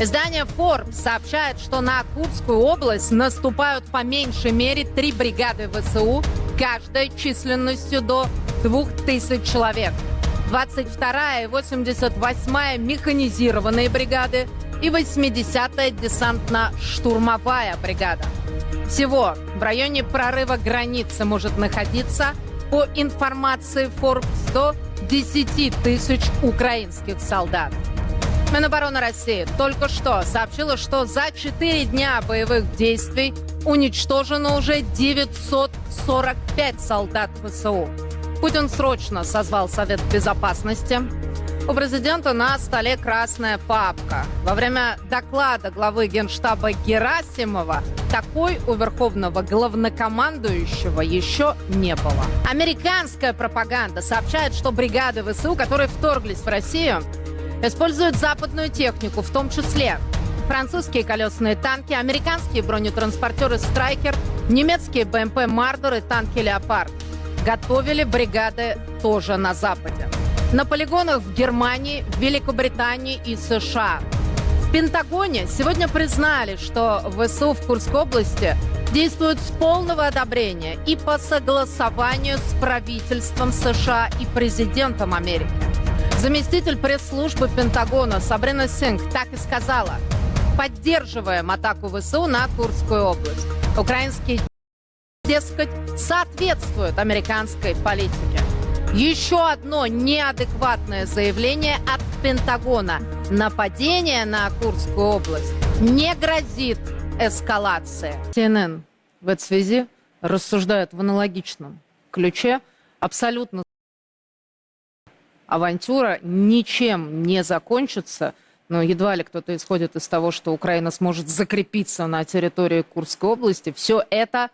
Издание Forbes сообщает, что на Курскую область наступают по меньшей мере три бригады ВСУ, каждая численностью до 2000 человек. 22-я и 88-я механизированные бригады и 80-я десантно-штурмовая бригада. Всего в районе прорыва границы может находиться, по информации Forbes, до 10 тысяч украинских солдат. Минобороны России только что сообщила, что за 4 дня боевых действий уничтожено уже 945 солдат ВСУ. Путин срочно созвал Совет Безопасности. У президента на столе красная папка. Во время доклада главы Генштаба Герасимова такой у верховного главнокомандующего еще не было. Американская пропаганда сообщает, что бригады ВСУ, которые вторглись в Россию, используют западную технику, в том числе французские колесные танки, американские бронетранспортеры «Страйкер», немецкие БМП «Мардер» и танки «Леопард. Готовили бригады тоже на Западе. На полигонах в Германии, Великобритании и США. В Пентагоне сегодня признали, что ВСУ в Курской области действуют с полного одобрения и по согласованию с правительством США и президентом Америки. Заместитель пресс-службы Пентагона Сабрина Синг так и сказала. Поддерживаем атаку ВСУ на Курскую область. Украинские, дескать, соответствуют американской политике. Еще одно неадекватное заявление от Пентагона. Нападение на Курскую область не грозит эскалацией. CNN в этой связи рассуждает в аналогичном ключе. Абсолютно авантюра ничем не закончится. Но едва ли кто-то исходит из того, что Украина сможет закрепиться на территории Курской области. Все это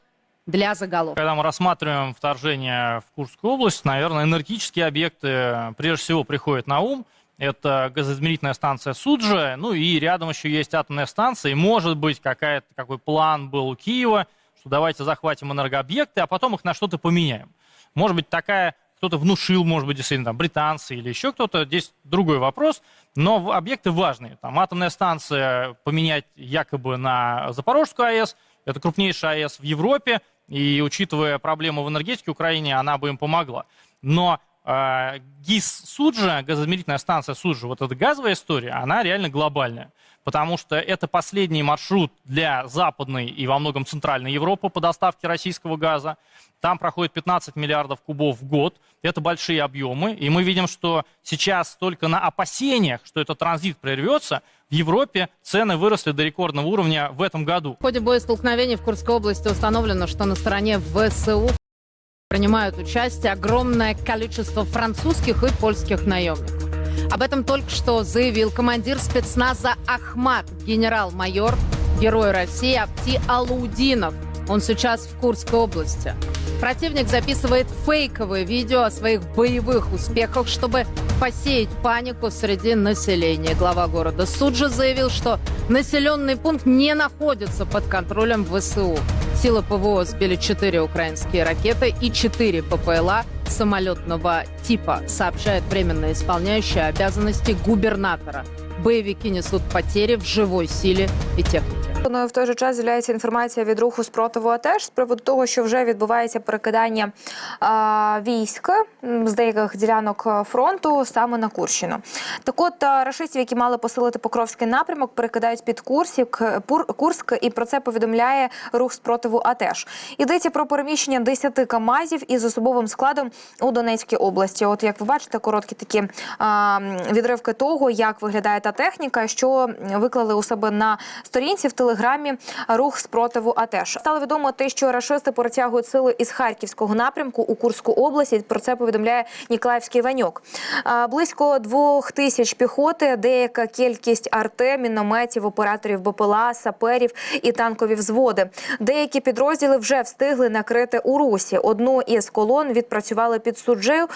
для заголовка. Когда мы рассматриваем вторжение в Курскую область, наверное, энергетические объекты прежде всего приходят на ум. Это газоизмерительная станция Суджа, ну и рядом еще есть атомная станция. И может быть какая-то, какой план был у Киева, что давайте захватим энергообъекты, а потом их на что-то поменяем. Может быть такая, кто-то внушил, может быть, действительно, там, британцы или еще кто-то. Здесь другой вопрос. Но в- объекты важные. Там атомная станция поменять якобы на Запорожскую АЭС. Это крупнейшая АЭС в Европе. И учитывая проблему в энергетике Украине, она бы им помогла. Но э, ГИС Суджа, газоизмерительная станция Суджа, вот эта газовая история, она реально глобальная. Потому что это последний маршрут для западной и во многом центральной Европы по доставке российского газа. Там проходит 15 миллиардов кубов в год. Это большие объемы. И мы видим, что сейчас только на опасениях, что этот транзит прервется, в Европе цены выросли до рекордного уровня в этом году. В ходе боестолкновений в Курской области установлено, что на стороне ВСУ принимают участие огромное количество французских и польских наемников. Об этом только что заявил командир спецназа Ахмат, генерал-майор, герой России Апти Алаудинов. Он сейчас в Курской области. Противник записывает фейковые видео о своих боевых успехах, чтобы посеять панику среди населения. Глава города Суджа заявил, что населенный пункт не находится под контролем ВСУ. Силы ПВО сбили 4 украинские ракеты и 4 ППЛА самолетного типа, сообщает временно исполняющий обязанности губернатора. Боевики несут потери в живой силе и технике. Ну, в той же час з'являється інформація від руху спротиву АТЕШ з приводу того, що вже відбувається перекидання а, військ з деяких ділянок фронту саме на Курщину. Так от рашистів, які мали посилити Покровський напрямок, перекидають під Курсік, Пур- Курськ, і про це повідомляє рух спротиву АТЕШ. Йдеться про переміщення 10 КАМАЗів із особовим складом у Донецькій області. От як ви бачите, короткі такі а, відривки того, як виглядає та техніка, що виклали у себе на сторінці в телеграмі рух спротиву АТЕШ. Стало відомо те, що рашисти перетягують сили із Харківського напрямку у Курську область. Про це повідомляє Ніколаївський Ваньок. Близько двох тисяч піхоти, деяка кількість арте, мінометів, операторів БПЛА, саперів і танкові взводи. Деякі підрозділи вже встигли накрити у Русі. Одну із колон відпрацювали під суджею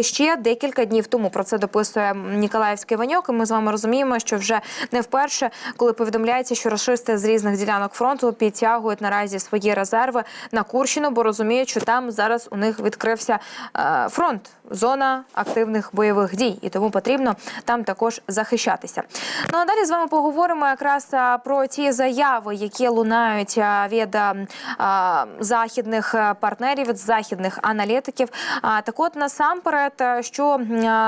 ще декілька днів тому. Про це дописує Ніколаївський Ваньок. І ми з вами розуміємо, що вже не вперше, коли повідомляється, що Рашисти з різних ділянок фронту підтягують наразі свої резерви на Курщину, бо розуміють, що там зараз у них відкрився е, фронт, зона активних бойових дій, і тому потрібно там також захищатися. Ну а далі з вами поговоримо якраз про ті заяви, які лунають від а, а, західних партнерів, від західних аналітиків. Так, от насамперед, що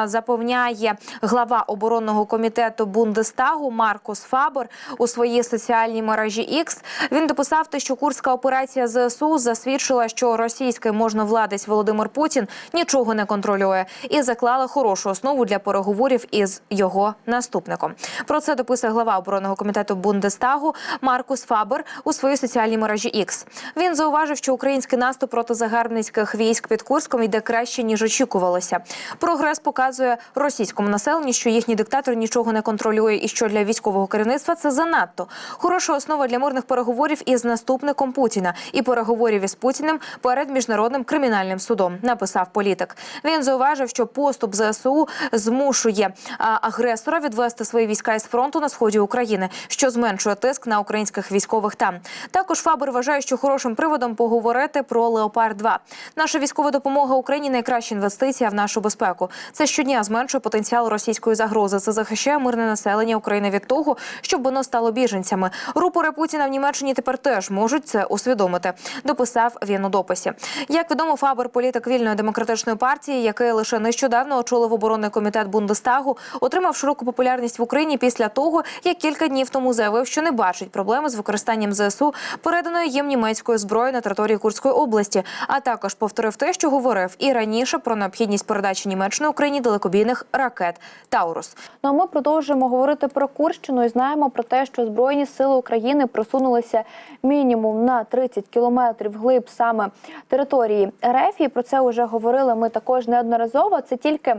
запевняє глава оборонного комітету Бундестагу Маркус Фабер у своїй соціальній мережі X, він дописав те, що курська операція ЗСУ засвідчила, що російський можновладець Володимир Путін нічого не контролює і заклала хорошу основу для переговорів із його наступником. Про це дописує глава оборонного комітету Бундестагу Маркус Фабер у своїй соціальній мережі X. Він зауважив, що український наступ проти загарбницьких військ під Курском йде краще ніж очікувалося. Прогрес показує російському населенню, що їхній диктатор нічого не контролює, і що для військового керівництва це занадто. Хороша основа для мирних переговорів із наступником Путіна і переговорів із Путіним перед міжнародним кримінальним судом. Написав політик. Він зауважив, що поступ ЗСУ змушує агресора відвести свої війська із фронту на сході України, що зменшує тиск на українських військових там. Також Фабер вважає, що хорошим приводом поговорити про Леопард 2 Наша військова допомога Україні найкраща інвестиція в нашу безпеку. Це щодня зменшує потенціал російської загрози. Це захищає мирне населення України від того, щоб воно стало біженцями. Рупори Путіна в Німеччині тепер теж можуть це усвідомити. Дописав він у дописі. Як відомо, Фабер політик вільної демократичної партії, який лише нещодавно очолив оборонний комітет Бундестагу, отримав широку популярність в Україні після того, як кілька днів тому заявив, що не бачить проблеми з використанням ЗСУ переданої їм німецької зброї на території Курської області, а також повторив те, що говорив і раніше про необхідність передачі Німеччини Україні далекобійних ракет Таурус. Ну а ми продовжуємо говорити про Курщину і знаємо про те, що Збройні сили України просунулися мінімум на 30 кілометрів глиб саме території РФ. І про це вже говорили ми також неодноразово. Це тільки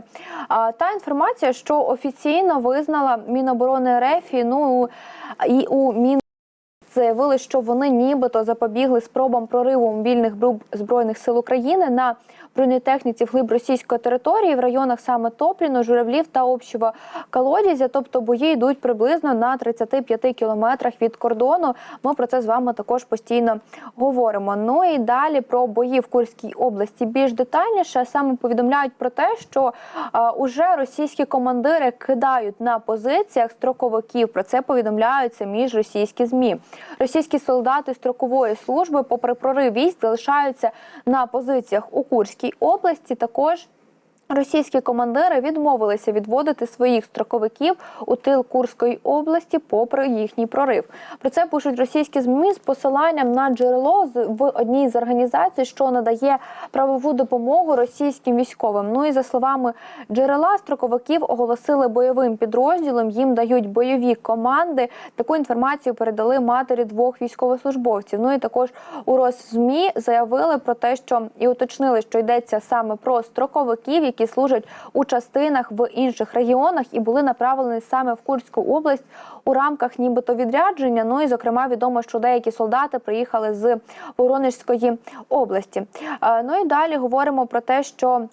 а, та інформація, що офіційно визнала Міноборони РФ. Ну і у Мін. Заявили, що вони нібито запобігли спробам прориву мобільних груп збройних сил України на бронетехніці вглиб російської території в районах саме Топліно, Журавлів та общого колодязя. Тобто бої йдуть приблизно на 35 кілометрах від кордону. Ми про це з вами також постійно говоримо. Ну і далі про бої в Курській області більш детальніше саме повідомляють про те, що е, уже російські командири кидають на позиціях строковиків. Про це повідомляють самі ж російські змі. Російські солдати строкової служби, попри прорив військ, залишаються на позиціях у Курській області. Також Російські командири відмовилися відводити своїх строковиків у тил Курської області, попри їхній прорив. Про це пишуть російські змі з посиланням на джерело в одній з організацій, що надає правову допомогу російським військовим. Ну і за словами джерела, строковиків оголосили бойовим підрозділом. Їм дають бойові команди. Таку інформацію передали матері двох військовослужбовців. Ну і також у Росзмі заявили про те, що і уточнили, що йдеться саме про строковиків, які служать у частинах в інших регіонах і були направлені саме в Курську область у рамках нібито відрядження. Ну і зокрема відомо, що деякі солдати приїхали з Воронежської області. Е, Ну і далі говоримо про те, що.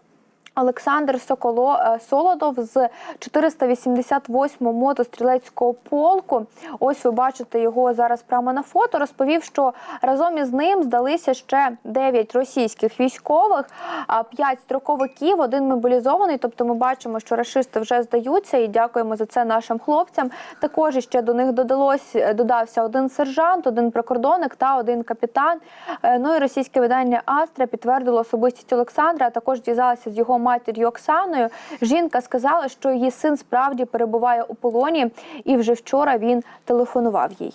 Олександр Соколо е, Солодов з 488 мотострілецького полку. Ось ви бачите його зараз прямо на фото. Розповів, що разом із ним здалися ще 9 російських військових, а 5 строковиків, один мобілізований. Тобто, ми бачимо, що рашисти вже здаються, і дякуємо за це нашим хлопцям. Також ще до них додалось додався один сержант, один прикордонник та один капітан. Е, Ну і російське видання Астра підтвердило особистість Олександра. а Також зв'язалася з його матір'ю Оксаною. Жінка сказала, що її син справді перебуває у полоні, і вже вчора він телефонував їй.